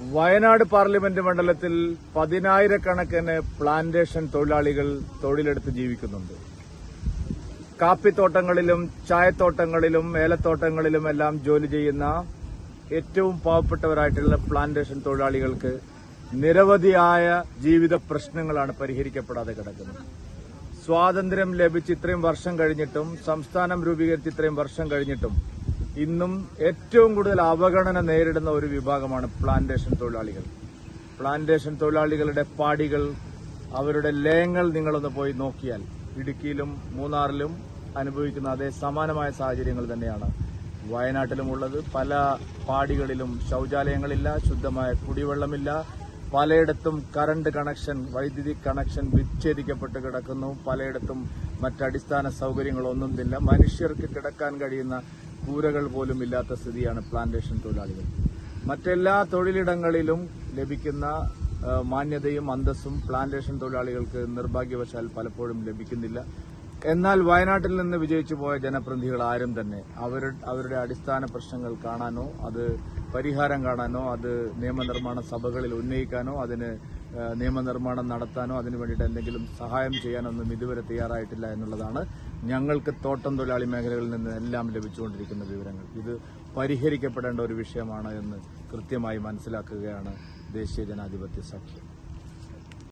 Wayanad parliament മണ്ഡലത്തിൽ പതിനായിരക്കണക്കിന് plantation തൊഴിലാളികൾ തൊഴിലെടുത്ത് ജീവിക്കുന്നുണ്ട്. കാപ്പിത്തോട്ടങ്ങളിലും ചായത്തോട്ടങ്ങളിലും ഏലത്തോട്ടങ്ങളിലും എല്ലാം ജോലി ചെയ്യുന്ന ഏറ്റവും പാവപ്പെട്ടവരായിട്ടുള്ള പ്ലാന്റേഷൻ തൊഴിലാളികൾക്ക് നിരവധിയായ ജീവിത പ്രശ്നങ്ങളാണ് പരിഹരിക്കപ്പെടാതെ കിടക്കുന്നത്. സ്വാതന്ത്ര്യം ലഭിച്ച് ഇത്രയും വർഷം കഴിഞ്ഞിട്ടും സംസ്ഥാനം രൂപീകരിച്ച് ഇത്രയും വർഷം കഴിഞ്ഞിട്ടും ഇന്നും ഏറ്റവും കൂടുതൽ അവഗണന നേരിടുന്ന ഒരു വിഭാഗമാണ് പ്ലാന്റേഷൻ തൊഴിലാളികൾ. പ്ലാന്റേഷൻ തൊഴിലാളികളുടെ പാടികൾ അവരുടെ ലയങ്ങൾ നിങ്ങളൊന്ന് പോയി നോക്കിയാൽ ഇടുക്കിയിലും മൂന്നാറിലും അനുഭവിക്കുന്ന അതേ സമാനമായ സാഹചര്യങ്ങൾ തന്നെയാണ്. വയനാട്ടിലുമുള്ളത് പല പാടികളിലും ശൌചാലയങ്ങളില്ല ശുദ്ധമായ കുടിവെള്ളമില്ല. പലയിടത്തും കറണ്ട് കണക്ഷൻ വൈദ്യുതി കണക്ഷൻ വിച്ഛേദിക്കപ്പെട്ട് കിടക്കുന്നു. പലയിടത്തും മറ്റടിസ്ഥാന സൗകര്യങ്ങളൊന്നും ഇല്ല. മനുഷ്യർക്ക് കിടക്കാൻ കഴിയുന്ന കൂരകൾ പോലും ഇല്ലാത്ത സ്ഥിതിയാണ് പ്ലാന്റേഷൻ തൊഴിലാളികൾ. മറ്റെല്ലാ തൊഴിലിടങ്ങളിലും ലഭിക്കുന്ന മാന്യതയും അന്തസ്സും പ്ലാന്റേഷൻ തൊഴിലാളികൾക്ക് നിർഭാഗ്യവശാൽ പലപ്പോഴും ലഭിക്കുന്നില്ല. എന്നാൽ വയനാട്ടിൽ നിന്ന് വിജയിച്ചു പോയ ജനപ്രതിനിധികൾ ആരും തന്നെ. അവരുടെ അടിസ്ഥാന പ്രശ്നങ്ങൾ കാണാനോ അത് പരിഹാരം കാണാനോ അത് നിയമനിർമ്മാണ സഭകളിൽ ഉന്നയിക്കാനോ അതിന് നിയമനിർമ്മാണം നടത്താനോ അതിനു വേണ്ടിയിട്ട് എന്തെങ്കിലും സഹായം ചെയ്യാനൊന്നും ഇതുവരെ തയ്യാറായിട്ടില്ല എന്നുള്ളതാണ് ഞങ്ങൾക്ക് തോട്ടം തൊഴിലാളി മേഖലകളിൽ നിന്ന് എല്ലാം ലഭിച്ചുകൊണ്ടിരിക്കുന്ന വിവരങ്ങൾ. ഇത് പരിഹരിക്കപ്പെടേണ്ട ഒരു വിഷയമാണ് എന്ന് കൃത്യമായി മനസ്സിലാക്കുകയാണ് ദേശീയ ജനാധിപത്യ സഖ്യം.